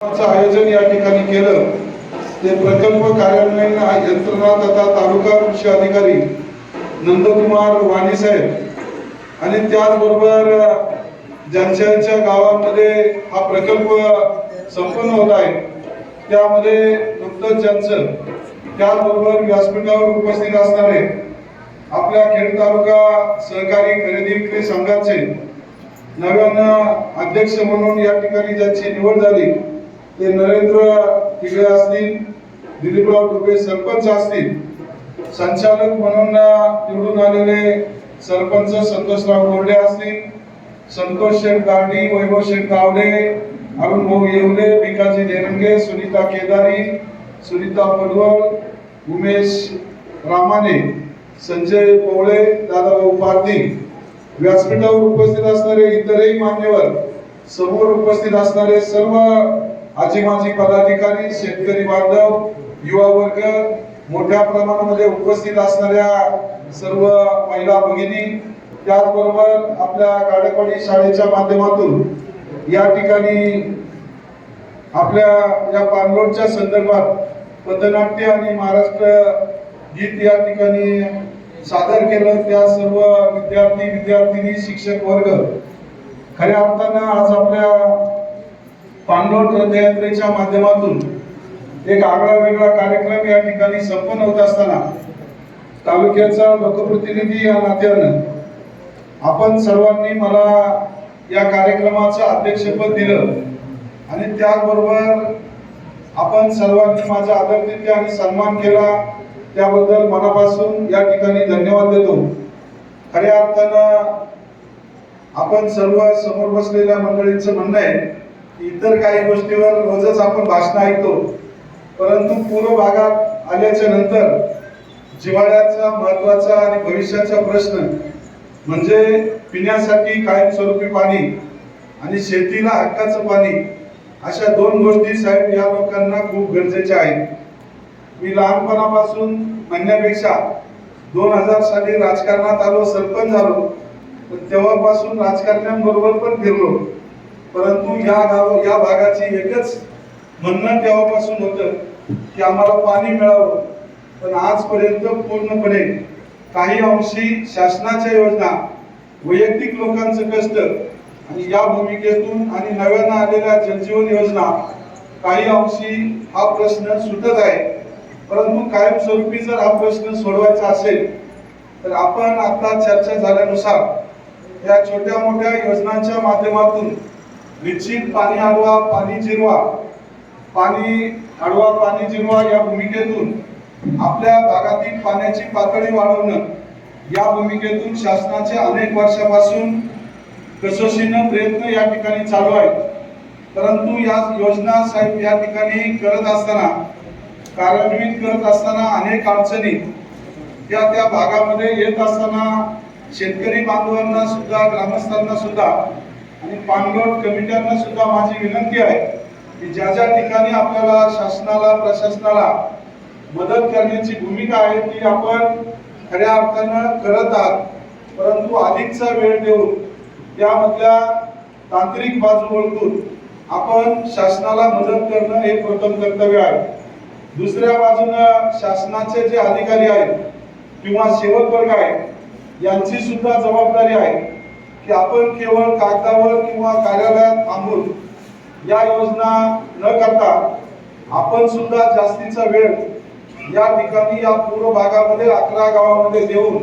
आयोजन या ठिकाणी केलं. ते प्रकल्प कार्यान्वयन यंत्रणा तथा तालुका कृषी अधिकारी नंदकुमार वाणी साहेब. आणि त्याचबरोबर ज्यांच्या ज्यांच्या गावामध्ये हा प्रकल्प संपन्न होत आहे त्यामध्ये नुकतंच ज्यांचं त्याचबरोबर व्यासपीठावर उपस्थित असणारे आपल्या खेड तालुका सहकारी खरेदी विक्री संघाचे नव्यानं अध्यक्ष म्हणून या ठिकाणी ज्यांची निवड झाली ते नरेंद्र तिकडे असतील दिलीपराव टोपे सरपंच असतील. संचालक म्हणून निवडून आलेले सरपंच संतोषराव गोरडे असतील. संतोष शेठ गाडी वैभव शेठ गावडे अरुण भाऊ येवले भिकाजी देरंगे सुनीता केदारी सुनीता पडवळ उमेश रामाने संजय पोवळे दादाभाऊ पारधी. व्यासपीठावर उपस्थित असणारे इतरही मान्यवर समोर उपस्थित असणारे सर्व आजी माजी पदाधिकारी शेतकरी बांधव युवा वर्ग मोठ्या प्रमाणामध्ये उपस्थित असणाऱ्या सर्व महिला भगिनी त्याचबरोबर आपल्या गाडकवाडी शाळेच्या माध्यमातून या ठिकाणी आपल्या या पानलोटच्या संदर्भात पथनाट्य आणि महाराष्ट्र गीत या ठिकाणी सादर केलं. त्या सर्व विद्यार्थी विद्यार्थिनी शिक्षक वर्ग खऱ्या अर्थानं आज आपल्या पाणलोट रथयात्रेच्या माध्यमातून एक आगळा वेगळा कार्यक्रम या ठिकाणी संपन्न होत असताना तालुक्याचा लोकप्रतिनिधी या नात्यानं आपण सर्वांनी मला या कार्यक्रमाचं अध्यक्षपद दिलं. आणि त्याचबरोबर आपण सर्वांनी माझा आदरतिथ्य आणि सन्मान केला. त्याबद्दल मनापासून या ठिकाणी धन्यवाद देतो. खऱ्या अर्थानं आपण सर्व समोर बसलेल्या मंडळींचं म्हणणं आहे इतर काही गोष्टीवर रोजच आपण भाषण ऐकतो. परंतु पूर्व भागात आल्याच्यानंतर जिव्हाळ्याचा महत्त्वाचा आणि भविष्याचा प्रश्न म्हणजे पिण्यासाठी कायमस्वरूपी पाणी आणि शेतीला हक्काचं पाणी अशा दोन गोष्टी साहेब या लोकांना खूप गरजेच्या आहेत. मी लहानपणापासून म्हणण्यापेक्षा दोन हजार साली राजकारणात आलो सरपंच झालो तेव्हापासून राजकारण्यांबरोबर पण फिरलो. परंतु या गाव या भागाची एकच म्हणणं तेव्हापासून होतं की आम्हाला पाणी मिळावं. पण आजपर्यंत पूर्णपणे काही अंशी शासनाच्या योजना वैयक्तिक लोकांचं कष्ट आणि या भूमिकेतून आणि नव्यानं आलेल्या जलजीवन योजना काही अंशी हा प्रश्न सुटत आहे. परंतु कायमस्वरूपी जर हा प्रश्न सोडवायचा असेल तर आपण आता चर्चा झाल्यानुसार या छोट्या मोठ्या योजनांच्या माध्यमातून निश्चित पाणी अडवा पाणी जिरवा. पाणी अडवा पाणी जिरवा या भूमिकेतून आपल्या भागातील पाण्याची पातळी वाढवणं. या भूमिकेतून शासनाचे अनेक वर्षापासून कसोशीनं प्रयत्न या ठिकाणी चालू आहेत. परंतु या योजना साहेब या ठिकाणी करत असताना कार्यान्वित करत असताना अनेक अडचणी त्या त्या भागामध्ये येत असताना शेतकरी बांधवांना सुद्धा ग्रामस्थांना सुद्धा आणि पाणलोट कमिट्यांना सुद्धा माझी विनंती आहे की ज्या ज्या ठिकाणी आपल्याला शासनाला प्रशासनाला मदत करण्याची भूमिका आहे ती आपण खऱ्या अर्थानं करत आहात. परंतु अधिकचा वेळ देऊन त्यामधल्या तांत्रिक बाजू ओळखून आपण शासनाला मदत करणं हे प्रथम कर्तव्य आहे. दुसऱ्या बाजूनं शासनाचे जे अधिकारी आहेत किंवा सेवक वर्ग आहे यांची सुद्धा जबाबदारी आहे. की आपण केवळ कागदावर किंवा कार्यालयात थांबून या योजना न करता आपण सुद्धा जास्तीचा वेळ या ठिकाणी या पूर्व भागामध्ये अकरा गावामध्ये देऊन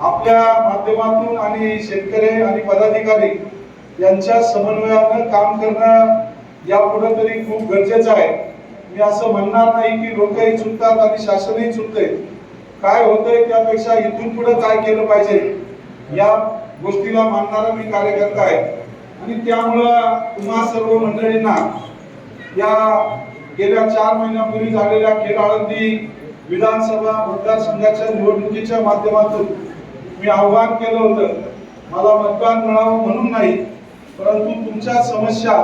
आपल्या माध्यमातून आणि शेतकरी आणि पदाधिकारी यांच्या समन्वयानं काम करणं यापुढे तरी खूप गरजेचं आहे. मी असं म्हणणार नाही की लोकही चुकतात आणि शासनही चुकते काय होतंय त्यापेक्षा इथून पुढे काय केलं पाहिजे? या गोष्टीला मानणारा मी कार्यकर्ता आहे. आणि त्यामुळं तुम्हा सर्व मंडळींना या गेल्या चार महिन्यापूर्वी झालेल्या खेळाळंदी आळंदी विधानसभा मतदारसंघाच्या निवडणुकीच्या माध्यमातून मी आव्हान केलं होतं. मला मतदान मिळावं म्हणून नाही परंतु तुमच्या समस्या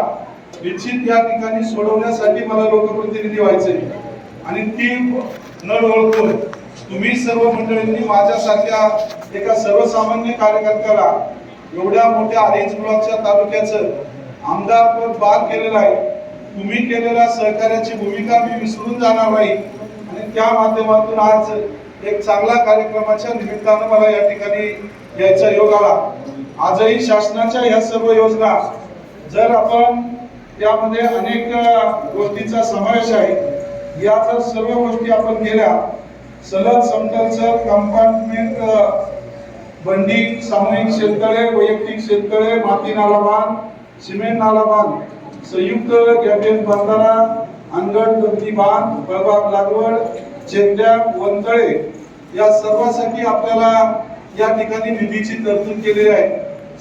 निश्चित या ठिकाणी सोडवण्यासाठी मला लोकप्रतिनिधी व्हायचे आणि ती न ओळखून तुम्ही सर्व मंडळींनी माझ्यासारख्या एका सर्वसामान्य कार्यकर्त्याला एवढ्या मोठ्या अडीच ब्लॉकच्या तालुक्याचं आमदारपद बाद केलेलं आहे. तुम्ही केलेल्या सहकार्याची भूमिका मी विसरून जाणार नाही. आणि त्या माध्यमातून आज एक चांगला कार्यक्रमाच्या निमित्तानं मला या ठिकाणी यायचा योग आला. आजही शासनाच्या ह्या सर्व योजना जर आपण त्यामध्ये अनेक गोष्टींचा समावेश आहे या जर सर्व गोष्टी आपण केल्या सलग समतलचं कंपार्टमेंट बंडिंग सामूहिक शेततळे वैयक्तिक शेततळे माती नालाबांध सिमेंट नालाबांध संयुक्त गॅबेन बांधारा अंगण बंदी बांध फळबाग लागवड चेकड्या वनतळे या सर्वासाठी आपल्याला या ठिकाणी निधीची तरतूद केलेली आहे.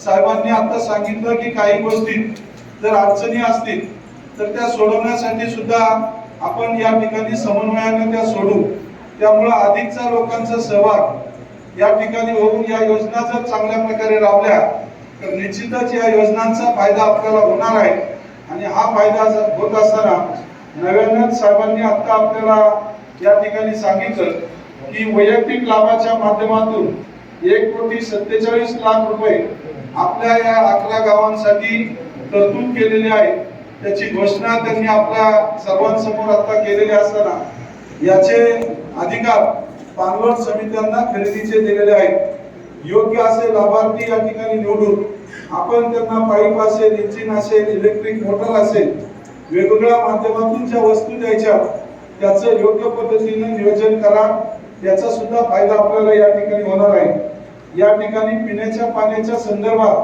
साहेबांनी आता सांगितलं की काही गोष्टी जर अडचणी असतील तर त्या सोडवण्यासाठी सुद्धा आपण या ठिकाणी समन्वयाने त्या सोडू. त्यामुळं अधिकचा लोकांचा सहभाग या ठिकाणी होऊन या योजना जर चांगल्या प्रकारे राबल्या तर निश्चितच या योजनांचा फायदा आपल्याला होणार आहे. आणि हा फायदा जर होत असताना नव्यानंद साहेबांनी आता आपल्याला या ठिकाणी सांगितलं की वैयक्तिक लाभाच्या माध्यमातून एक कोटी सत्तेचाळीस लाख रुपये आपल्या या अकरा गावांसाठी तरतूद केलेली आहे. त्याची घोषणा त्यांनी आपल्या सर्वांसमोर आता केलेली असताना याचे अधिकार पानवट समित्यांना खरेदीचे दिलेले आहेत. योग्य असे लाभार्थी या ठिकाणी निवडून आपण त्यांना पाईप असेल इंजिन असेल इलेक्ट्रिक मोटर असेल वेगवेगळ्या माध्यमातून ज्या वस्तू द्यायच्या त्याचं योग्य पद्धतीने नियोजन करा. त्याचा सुद्धा फायदा आपल्याला या ठिकाणी होणार आहे. या ठिकाणी पिण्याच्या पाण्याच्या संदर्भात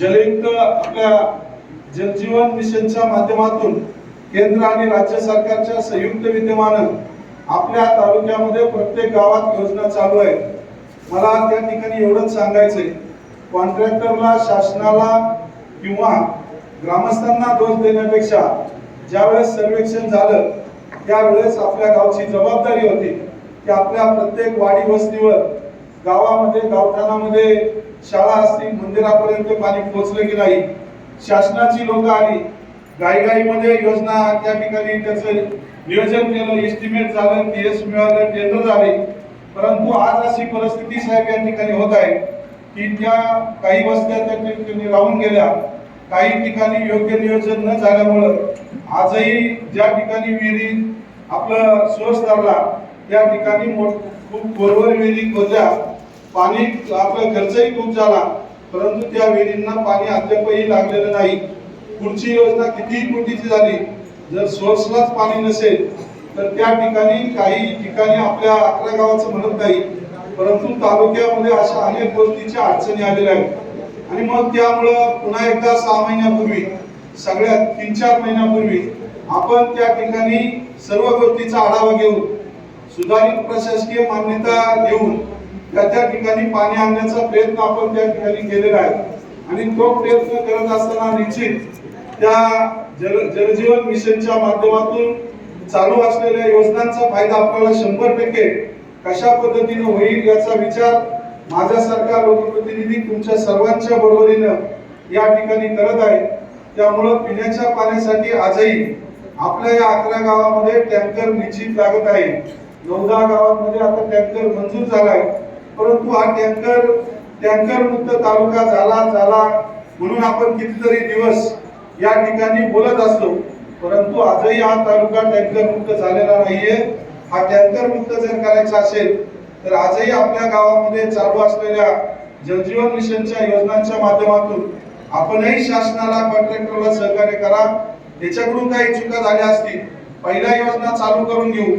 जलयुक्त आपल्या जलजीवन मिशनच्या माध्यमातून केंद्र आणि राज्य सरकारच्या संयुक्त विद्यमानं आपल्या तालुक्यामध्ये प्रत्येक गावात योजना चालू आहे मला त्या ठिकाणी एवढंच सांगायचंय. कॉन्ट्रॅक्टरला शासनाला किंवा ग्रामस्थांना दोष देण्यापेक्षा ज्यावेळेस सर्वेक्षण झालं त्यावेळेस आपल्या गावची जबाबदारी होती की आपल्या प्रत्येक वाडी वस्तीवर गावामध्ये गावठाणामध्ये शाळा असतील मंदिरापर्यंत पाणी पोहोचलं की नाही शासनाची लोक आली गाईगाईमध्ये योजना त्या ठिकाणी त्याचं नियोजन केलं एस्टिमेट झालं केस मिळालं टेंडर झाले. परंतु आज अशी परिस्थिती साहेब या ठिकाणी होत आहे की त्या काही वस्त्या त्या ठिकाणी राहून गेल्या. काही ठिकाणी योग्य नियोजन न झाल्यामुळं आजही ज्या ठिकाणी विहिरी आपलं सोर्स धरला त्या ठिकाणी मोठ खूप खोलवर विहिरी खोदल्या. पाणी आपला खर्चही खूप झाला परंतु त्या विहिरींना पाणी अद्यापही लागलेलं नाही. पुढची योजना कितीही मोठीची झाली जर सोर्सलाच पाणी नसेल तर त्या ठिकाणी काही ठिकाणी आपल्या अकरा गावाचं म्हणत नाही परंतु तालुक्यामध्ये अशा अनेक गोष्टीच्या अडचणी आलेल्या आहेत. आणि मग त्यामुळं पुन्हा एकदा सहा महिन्यापूर्वी सगळ्या तीन चार महिन्यापूर्वी आपण त्या ठिकाणी सर्व गोष्टीचा आढावा घेऊन सुधारित प्रशासकीय मान्यता देऊन त्या त्या ठिकाणी पाणी आणण्याचा प्रयत्न आपण त्या ठिकाणी केलेला आहे. आणि तो प्रयत्न करत असताना निश्चित त्या जल जलजीवन मिशनच्या माध्यमातून चालू असलेल्या योजनांचा फायदा आपल्याला शंभर टक्के कशा पद्धतीने होईल याचा विचार माझ्यासारखा लोकप्रतिनिधी तुमच्या सर्वांच्या बरोबरीनं या ठिकाणी करत आहे. त्यामुळं पिण्याच्या पाण्यासाठी आजही आपल्या या अकरा गावामध्ये टँकर निश्चित लागत आहे. नवदा गावामध्ये आता टँकर मंजूर झालाय. परंतु हा टँकर टँकर मुक्त तालुका झाला झाला म्हणून आपण कितीतरी दिवस या ठिकाणी बोलत असतो. परंतु आजही हा तालुका टँकर मुक्त झालेला नाहीये. हा टँकर मुक्त जर करायचा असेल तर आजही आपल्या गावामध्ये चालू असलेल्या जलजीवन मिशनच्या योजनांच्या माध्यमातून आपणही शासनाला कॉन्ट्रॅक्टरला सहकार्य करा. त्याच्याकडून काही चुका झाल्या असतील पहिल्या योजना चालू करून घेऊ.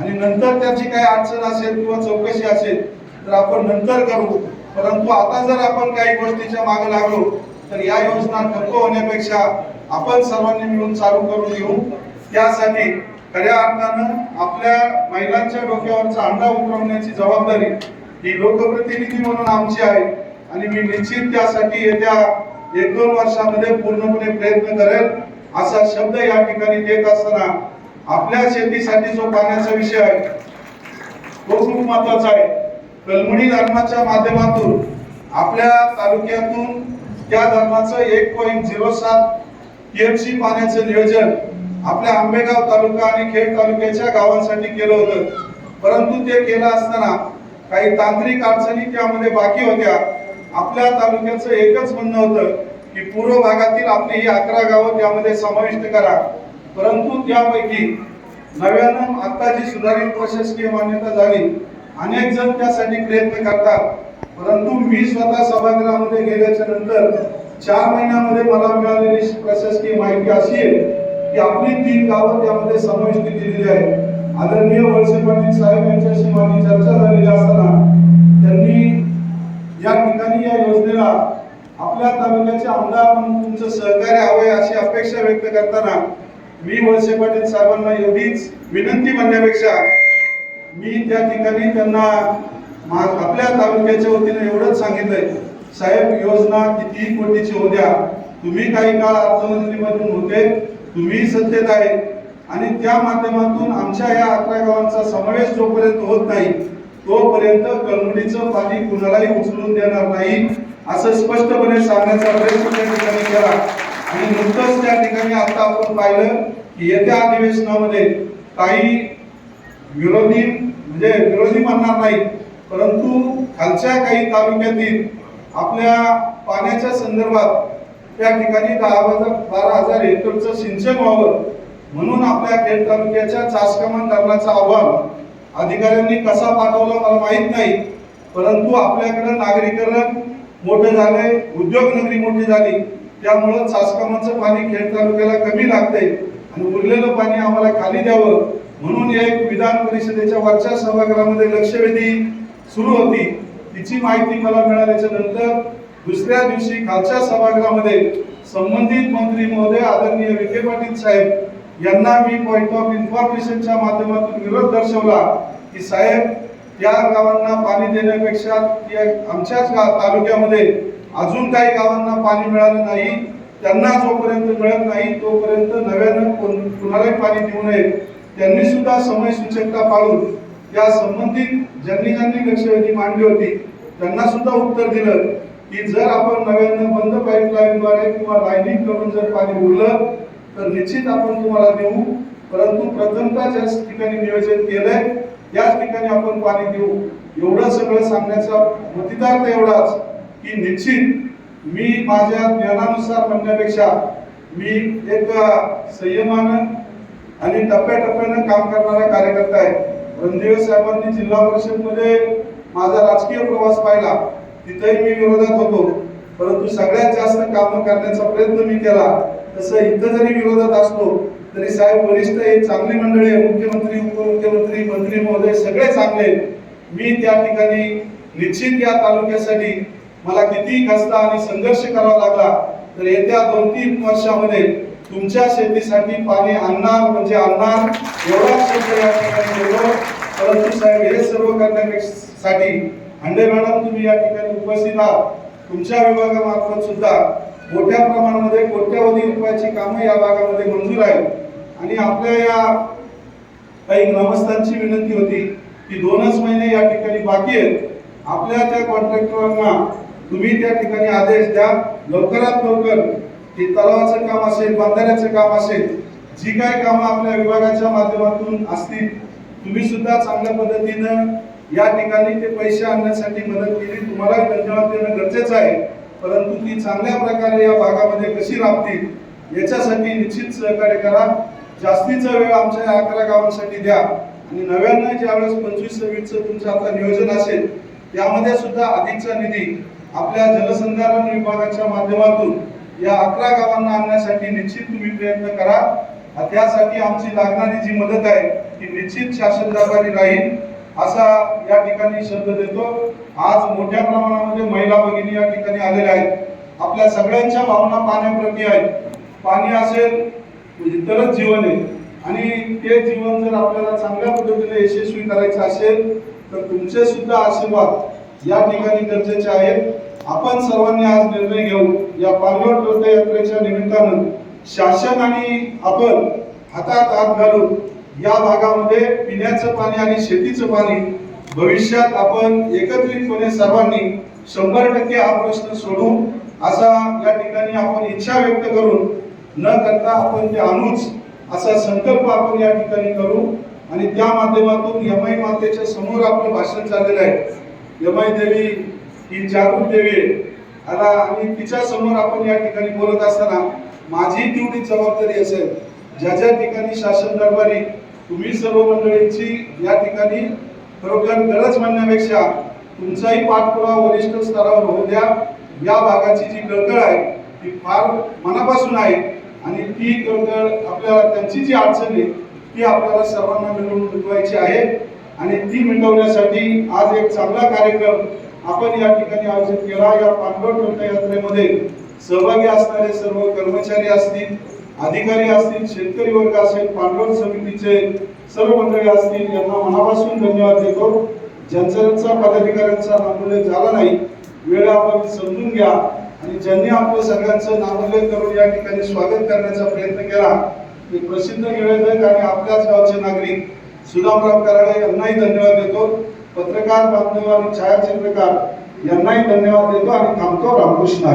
आणि नंतर त्याची काही अडचण असेल किंवा चौकशी असेल तर आपण नंतर करू. परंतु आता जर आपण काही गोष्टीच्या मागे लागलो तर या योजना ठप्प होण्यापेक्षा आपण सर्वांनी मिळून चालू करून घेऊ. त्यासाठी खऱ्या अर्थानं आपल्या महिलांच्या डोक्यावरचा अंडा उतरवण्याची जबाबदारी ही लोकप्रतिनिधी म्हणून आमची आहे. आणि मी निश्चित त्यासाठी येत्या एक दोन वर्षामध्ये पूर्णपणे प्रयत्न करेल असा शब्द या ठिकाणी देत असताना आपल्या शेतीसाठी जो पाण्याचा विषय आहे तो खूप महत्त्वाचा आहे. कलमणी धरणाच्या माध्यमातून आपल्या तालुक्यातून त्या धरणाचं एक पॉईंट झिरो सात टीएमसी पाण्याचं नियोजन आपल्या आंबेगाव तालुका आणि खेड तालुक्याच्या गावांसाठी केलं होतं. परंतु ते केलं असताना काही तांत्रिक अडचणी त्यामध्ये बाकी होत्या. आपल्या तालुक्याचं एकच म्हणणं होतं की पूर्व भागातील आपली ही अकरा गावं त्यामध्ये समाविष्ट करा. परंतु त्यापैकी नव्यानं आता जी सुधारित प्रशासकीय मान्यता झाली. अनेक जण त्यासाठी प्रयत्न करतात. परंतु मी स्वतः सभागृहामध्ये गेल्याच्यानंतर चार महिन्यामध्ये मला मिळालेली प्रशासकीय माहिती अशी आहे की आपली तीन गावं त्यामध्ये समाविष्ट केलेली आहे आदरणीय वळसे पाटील साहेब यांच्याशी माझी चर्चा झालेली असताना त्यांनी या ठिकाणी या योजनेला आपल्या तालुक्याचे आमदार म्हणून तुमचं सहकार्य हवंय अशी अपेक्षा व्यक्त करताना मी वळसे पाटील साहेबांना एवढीच विनंती म्हणण्यापेक्षा मी त्या ठिकाणी त्यांना मा- आपल्या तालुक्याच्या वतीने एवढंच सांगितलंय. साहेब योजना कितीही कोटीची होत्या द्या. तुम्ही काही काळ अर्थमंत्रीमधून होते तुम्ही सत्तेत आहे. आणि त्या माध्यमातून आमच्या या अकरा गावांचा समावेश जोपर्यंत होत नाही तोपर्यंत कलमुडीचं पाणी कुणालाही उचलून देणार नाही असं स्पष्टपणे सांगण्याचा प्रयत्न त्या ठिकाणी केला. आणि नुकतंच त्या ठिकाणी आता आपण पाहिलं की येत्या अधिवेशनामध्ये काही विरोधी म्हणजे विरोधी म्हणणार नाही परंतु खालच्या काही तालुक्यातील आपल्या पाण्याच्या संदर्भात त्या ठिकाणी दहा हजार बारा हजार हेक्टरचं सिंचन व्हावं म्हणून आपल्या खेड तालुक्याच्या चासकमान धरणाचा अहवाल अधिकाऱ्यांनी कसा पाठवला मला माहीत नाही. परंतु आपल्याकडं नागरीकरण मोठं झालंय उद्योग नगरी मोठी झाली. त्यामुळं चासकामाचं पाणी खेड तालुक्याला कमी लागतंय आणि उरलेलं पाणी आम्हाला खाली द्यावं म्हणून एक विधान परिषदेच्या वरच्या सभागृहामध्ये लक्षवेधी सुरू होती. तिची माहिती मला मिळाल्याच्या नंतर दुसऱ्या दिवशी खालच्या सभागृहामध्ये संबंधित मंत्री महोदय आदरणीय विखे पाटील साहेब यांना मी पॉइंट ऑफ इन्फॉर्मेशनच्या माध्यमातून विरोध दर्शवला की साहेब या गावांना पाणी देण्यापेक्षा आमच्याच तालुक्यामध्ये अजून काही गावांना पाणी मिळालं नाही. त्यांना जोपर्यंत मिळत नाही तोपर्यंत नव्यानं कोण कुणालाही पाणी देऊ नये. त्यांनी सुद्धा समय सूचकता पाळून या संबंधित ज्यांनी ज्यांनी लक्षवेधी मांडली होती त्यांना सुद्धा उत्तर दिलं की जर आपण नव्यानं बंद पाईपलाईनद्वारे किंवा लाईनिंग करून जर पाणी उरलं तर निश्चित आपण तुम्हाला देऊ. परंतु प्रथमता ज्या ठिकाणी नियोजन केलंय. याच ठिकाणी आपण पाणी देऊ. एवढं सगळं सांगण्याचा प्रतिदार्थ एवढाच की निश्चित मी माझ्या ज्ञानानुसार म्हणण्यापेक्षा मी एक संयमानं आणि टप्प्याटप्प्यानं काम करणारा कार्यकर्ता आहे. रणदेव साहेबांनी जिल्हा परिषदमध्ये माझा राजकीय प्रवास पाहिला. तिथेही मी विरोधात होतो. परंतु सगळ्यात जास्त काम करण्याचा प्रयत्न मी केला. तसं इथं जरी विरोधात असलो तरी साहेब वरिष्ठ हे चांगली मंडळी आहे मुख्यमंत्री उपमुख्यमंत्री मंत्री महोदय सगळे चांगले मी त्या ठिकाणी निश्चित या तालुक्यासाठी मला किती कष्ट आणि संघर्ष करावा लागला तर येत्या दोन तीन वर्षामध्ये तुमच्या शेतीसाठी पाणी आणणार म्हणजे आणणार एवढा शब्द या ठिकाणी बोललो परंतु साहेब हे सर्व करण्यासाठी हंडे मॅडम तुम्ही या ठिकाणी उपस्थित आहात. तुमच्या विभागामार्फत सुद्धा मोठ्या प्रमाणामध्ये कोट्यावधी रुपयाची कामं या भागामध्ये मंजूर आहेत. आणि आपल्या या काही ग्रामस्थांची विनंती होती की दोनच महिने या ठिकाणी बाकी आहेत. आपल्या त्या कॉन्ट्रॅक्टरांना तुम्ही त्या ठिकाणी आदेश द्या. लवकरात लवकर ते तलावाचं काम असेल बांधाऱ्याचं काम असेल जी काही कामं आपल्या विभागाच्या माध्यमातून असतील तुम्ही सुद्धा चांगल्या पद्धतीनं या ठिकाणी ते पैसे आणण्यासाठी मदत केली. तुम्हाला धन्यवाद देणं गरजेचं आहे परंतु ती चांगल्या प्रकारे या भागामध्ये कशी राबतील याच्यासाठी निश्चित सहकार्य करा. जास्तीचा वेळ आमच्या या अकरा गावांसाठी द्या. आणि नव्यानं ज्यावेळेस पंचवीस सव्वीसचं तुमचं आता नियोजन असेल त्यामध्ये सुद्धा अधिकचा निधी आपल्या जलसंधारण विभागाच्या माध्यमातून या अकरा गावांना आणण्यासाठी निश्चित तुम्ही प्रयत्न करा. त्यासाठी आमची लागणारी जी मदत आहे ती निश्चित शासन दरबारी राहील असा या ठिकाणी शब्द देतो. आज मोठ्या प्रमाणामध्ये महिला भगिनी या ठिकाणी आलेल्या आहेत. आपल्या सगळ्यांच्या भावना पाण्याप्रती आहेत. पाणी असेल म्हणजे तरच जीवन आहे. आणि ते जीवन जर आपल्याला चांगल्या पद्धतीने यशस्वी करायचं असेल तर तुमचे सुद्धा आशीर्वाद या ठिकाणी गरजेचे आहेत. आपण सर्वांनी आज निर्णय घेऊ. या पालवट रथयात्रेच्या निमित्तानं शासन आणि आपण हातात हात घालून या भागामध्ये पिण्याचं पाणी आणि शेतीचं पाणी भविष्यात आपण एकत्रितपणे सर्वांनी शंभर टक्के हा प्रश्न सोडू असा या ठिकाणी आपण इच्छा व्यक्त करून न करता आपण ते आणूच असा संकल्प आपण या ठिकाणी करू. आणि त्या माध्यमातून यमाई मातेच्या समोर आपलं भाषण चाललेलं आहे. यमाई देवी ही जागृत देवी. आता आणि तिच्या समोर आपण या ठिकाणी बोलत असताना माझी तेवढी जबाबदारी असेल. ज्या ज्या ठिकाणी शासन दरबारी तुम्ही सर्व मंडळींची या ठिकाणी खरोखर गरज म्हणण्यापेक्षा तुमचाही पाठपुरावा वरिष्ठ स्तरावर होऊ द्या. या भागाची जी कळकळ आहे ती फार मनापासून आहे आणि ती कळकळ आपल्याला त्यांची जी अडचण आहे ती आपल्याला सर्वांना मिळवून मिटवायची आहे. आणि ती मिटवण्यासाठी आज एक चांगला कार्यक्रम आपण या ठिकाणी आयोजित केला. या पानगड तीर्थयात्रेमध्ये सहभागी असणारे सर्व कर्मचारी असतील अधिकारी असतील शेतकरी वर्ग असेल पांडवल समितीचे सर्व मंडळी असतील यांना मनापासून धन्यवाद देतो. ज्यांचा ज्यांचा पदाधिकाऱ्यांचा नामोल्लेख झाला नाही वेळ आपण समजून घ्या. आणि ज्यांनी आपलं सगळ्यांचं नामोल्लेख करून या ठिकाणी स्वागत करण्याचा प्रयत्न केला ते प्रसिद्ध निवेदक आणि आपल्याच गावचे नागरिक सुदामराव कराडे यांनाही धन्यवाद देतो. पत्रकार बांधव आणि छायाचित्रकार यांनाही धन्यवाद देतो आणि थांबतो रामकृष्ण